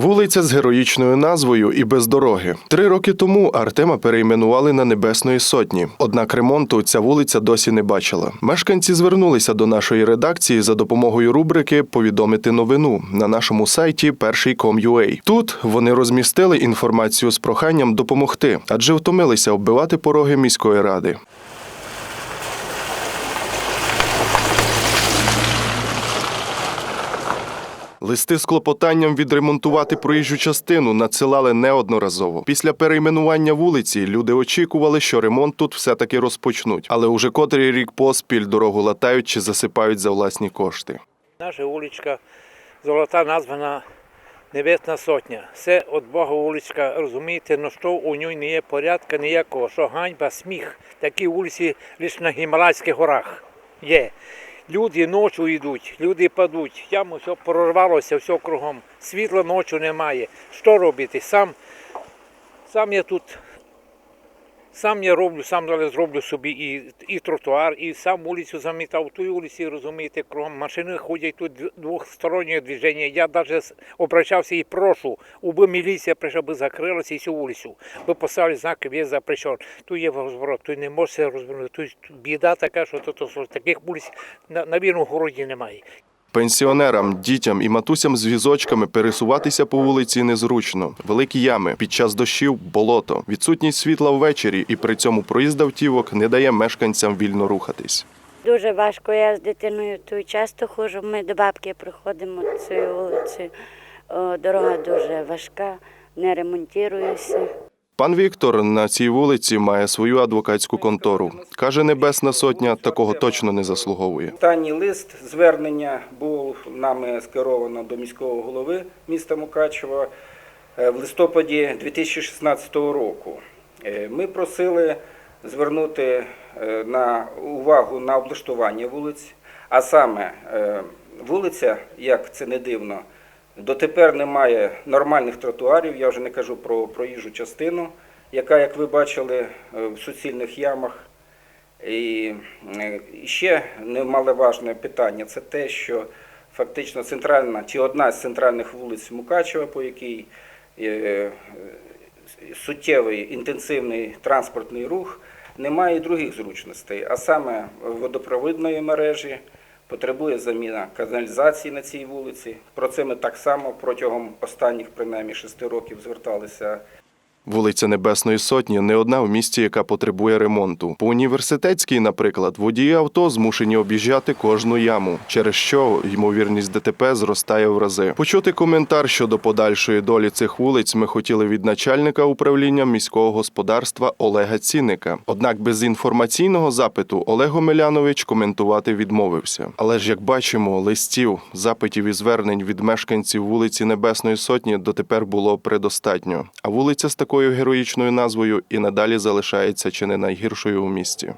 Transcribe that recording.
Вулиця з героїчною назвою і без дороги. Три роки тому Артема перейменували на Небесної Сотні. Однак ремонту ця вулиця досі не бачила. Мешканці звернулися до нашої редакції за допомогою рубрики Повідомити новину на нашому сайті перший.com.ua. Тут вони розмістили інформацію з проханням допомогти, адже втомилися оббивати пороги міської ради. Листи з клопотанням відремонтувати проїжджу частину надсилали неодноразово. Після перейменування вулиці люди очікували, що ремонт тут все-таки розпочнуть, але уже котрий рік поспіль дорогу латають чи засипають за власні кошти. Наша вуличка золота названа Небесна Сотня. Це від Бога вуличка, розумієте, ну що у ній не є порядка ніякого, що ганьба, сміх. Такі вулиці лише на Гімалайських горах є. Люди ночі йдуть, люди падуть, яму все прорвалося, все кругом. Світла ночі немає. Що робити? Сам, сам я тут Сам я роблю, сам зараз зроблю собі і, і тротуар, і сам вулицю замітав. Тій вулиці, розумієте, кругом машини ходять тут дв- двостороннє движення. Я навіть обращався і прошу, уби міліція прийшла би закрилася і цю вулицю. Ви поставили знаки в'їзд запрещен. Тут є розворот, тут не можете розвернути. Тут біда така, що тут, таких вулиць на, на вільному городі немає. Пенсіонерам, дітям і матусям з візочками пересуватися по вулиці незручно. Великі ями під час дощів болото, відсутність світла ввечері, і при цьому проїзд автівок не дає мешканцям вільно рухатись. Дуже важко. Я з дитиною тут часто ходжу. Ми до бабки приходимо цією вулицею. Дорога дуже важка, не ремонтується. Пан Віктор на цій вулиці має свою адвокатську контору. Каже, Небесна Сотня такого точно не заслуговує. Останній лист звернення був нами скеровано до міського голови міста Мукачева е, в листопаді 2016 року. Е, Ми просили звернути е, на увагу на облаштування вулиць, а саме вулиця, як це не дивно, дотепер немає нормальних тротуарів. Я вже не кажу про проїжджу частину, яка, як ви бачили, е, в суцільних ямах. І е, ще немаловажне питання це те, що фактично центральна чи одна з центральних вулиць Мукачева, по якій е, суттєвий інтенсивний транспортний рух, немає і других зручностей, а саме водопровідної мережі. Потребує заміна каналізації на цій вулиці. Про це ми так само протягом останніх принаймні шести років зверталися Вулиця Небесної Сотні не одна в місті, яка потребує ремонту. По університетській, наприклад, водії авто змушені об'їжджати кожну яму, через що ймовірність ДТП зростає в рази. Почути коментар щодо подальшої долі цих вулиць ми хотіли від начальника управління міського господарства Олега Цінника. Однак без інформаційного запиту Олег Омелянович коментувати відмовився. Але ж як бачимо, листів, запитів і звернень від мешканців вулиці Небесної Сотні дотепер було предостатньо. А вулиця з такою героїчною назвою і надалі залишається чи не найгіршою у місті.